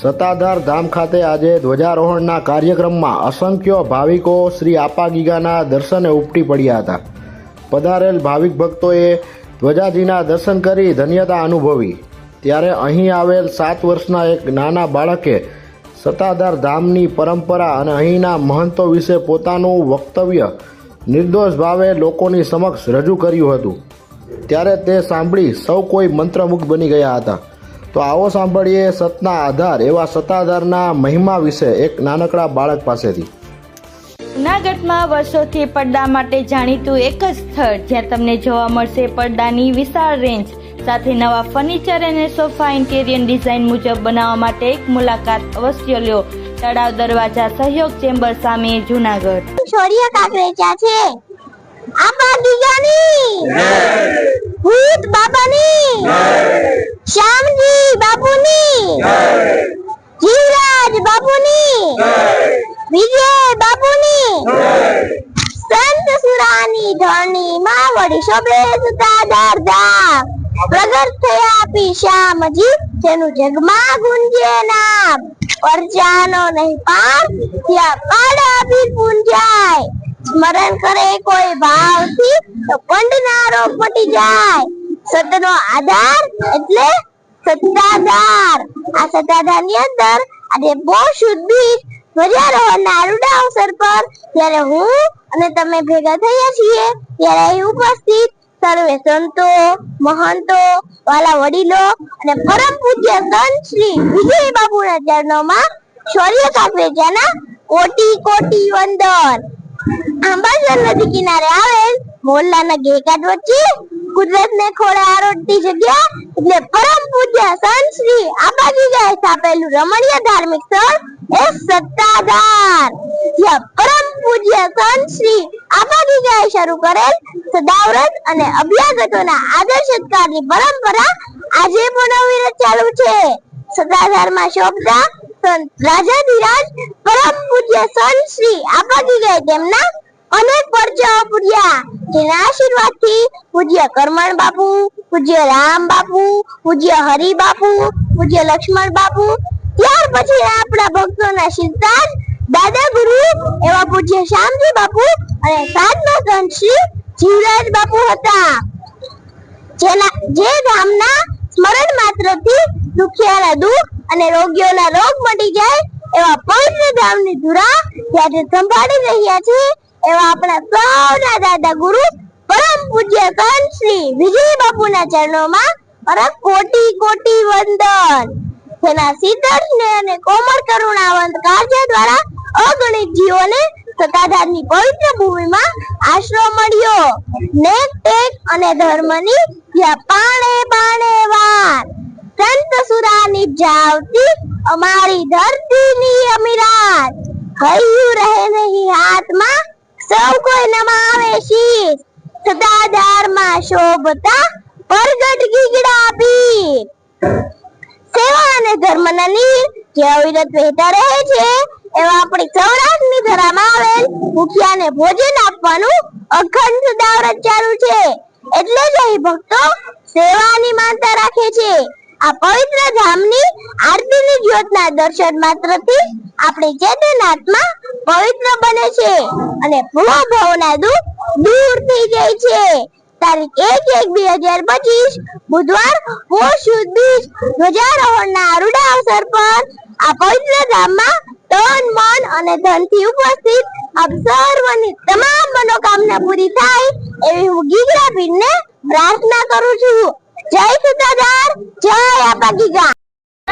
સત્તાધાર ધામ ખાતે આજે ધ્વજારોહણના કાર્યક્રમમાં અસંખ્ય ભાવિકો શ્રી આપા ગીગાના દર્શને ઉપટી પડ્યા હતા. પધારેલ ભાવિક ભક્તોએ ધ્વજાજીના દર્શન કરી ધન્યતા અનુભવી. ત્યારે અહીં આવેલ સાત વર્ષના એક નાના બાળકે સત્તાધાર ધામની પરંપરા અને અહીંના મહંતો વિશે પોતાનું વક્તવ્ય નિર્દોષ ભાવે લોકોની સમક્ષ રજૂ કર્યું હતું. ત્યારે તે સાંભળી સૌ કોઈ મંત્રમુગ્ધ બની ગયા હતા. તો આવો સાંભળીએ સતના આધાર એવા સત્તાધારના મહિમા વિશે એક નાનકડા બાળક પાસેથી. જૂનાગઢમાં વર્ષોથી પડદા માટે જાણીતું એક જ સ્થળ જ્યાં તમને જોવા મળશે પડદાની વિશાળ રેન્જ સાથે નવા ફર્નિચર અને સોફા ઇન્ટેરિયર ડિઝાઇન મુજબ બનાવવા માટે એક મુલાકાત અવશ્ય લ્યો તળાવ દરવાજા સહયોગ ચેમ્બર સામે જૂનાગઢ. છોરીઓ કાકરેચા છે. આપા ગીગાની ભૂત બાબાની. શ્યામજી બાપુની. જીવરાજ બાપુની. વિજય બાપુની. સંત સુરાની ધણી માં વળી શોભે સુતા દા પ્રગટ થયા પી શ્યામજી જેનું જગમાં ગુંજે નામ. પરજાનો નહીં પાર ત્યાં પાડા બી પૂંજાય સ્મરણ કરે કોઈ ભાવથી તો પંડનારો પટી જાય. સતનો આધાર એટલે સત્તાધાર. આ સત્તાધારની અંદર આજે બહુ શુદ્ધ બીજ ધ્વજારોહણના આરુડા અવસર પર જ્યારે હું અને તમે ભેગા થયા છીએ. ત્યારે અહીં ઉપસ્થિત સર્વે સંતો, મહંતો, વાલા વડીલો અને પરમ પૂજ્ય સંત શ્રી વિજય બાબુના ચરણોમાં શૌર્ય કાકરેજાના કોટી કોટી વંદન. આંબાસર નદી કિનારે આવેલ મોલ્લાના ઘેકાટ વચ્ચે કુદરતને ખોળે આરોટતી જગ્યા એટલે પરમ પૂજ્ય સંત શ્રી આબાજી ગાય સ્થાપેલું રમણીય ધાર્મિક સ્થળ એ સત્તાધાર. જ્યાં પરમ પૂજ્ય સંત શ્રી આબાજી ગાય શરૂ કરેલ સદાવ્રત અને અભ્યાગતોના આદર સત્કારની પરંપરા આજે પણ અવિરત ચાલુ છે. સત્તાધારમાં શોભતા સંત રાજાધિરાજ પરમ પૂજ્ય સંત શ્રી ગયા તેમના અનેક પરચાઓ પૂર્યા જેના આશીર્વાદથી પૂજ્ય કરમણ બાપુ, પૂજ્ય રામ બાપુ, પૂજ્ય હરિ બાપુ, પૂજ્ય લક્ષ્મણ બાપુ. ત્યાર પછી આપણા ભક્તોના સિદ્ધાર્થ દાદા ગુરુ એવા પૂજ્ય શ્યામજી બાપુ અને સાતમા સંત શ્રી જીવરાજ બાપુ હતા. જેના, જે ધામના સ્મરણ માત્રથી દુખિયાના દુઃખ અને રોગીઓના રોગ મટી જાય એવા પવિત્ર ધામની ધુરા ત્યારે સંભાળી રહ્યા છે. એવા આપણા સૌના દાદા ગુરુ પરમ પૂજ્ય કંસની વિજય બાપુના ચરણોમાં મારા કોટી કોટી વંદન. જેના શીતળ અને કોમળ કરુણાવંત કાર્ય દ્વારા અગણિત જીવોને સતાધારની પવિત્ર ભૂમિમાં આશરો મળ્યો. નેક, ટેક અને ધર્મની જ્યાં પાણે પાણે વાર. સંત સુરાની જાવતી અમારી ધરતીની અમીરાત. હૈયું રહે નહીં હાથમાં સૌ કોઈ નમાવે શીશ સદાધારમાં શોભતા પરગટ ગીગડા પીર સેવા અને ધર્મના નીર જે અવિરત વહેતા રહે છે? એવા આપણી સૌરાષ્ટ્રની ધરામાં આવેલ ભૂખ્યાને ભોજન આપવાનું અખંડ સદાવ્રત ચાલુ છે. એટલે જ અહીં ભક્તો સેવાની માનતા રાખે છે. આ પવિત્ર ધામની આરતીની જ્યોતના દર્શન માત્રથી આપણી ચેતનાત્મા પવિત્ર બને છે અને ભવ ભાવના દુઃખ દૂર થઈ જાય છે. તારીખ એક એક બે હજાર પચીસ, બુધવાર ધ્વજારોહણના આરુડા અવસર પર આ પવિત્ર ધામમાં તન, મન અને ધનથી ઉપસ્થિત આપ તમામ મનોકામના પૂરી થાય એવી હું ગીગરા પીરને પ્રાર્થના કરું છું. જય સુતાદાર જય આપા ગીગા.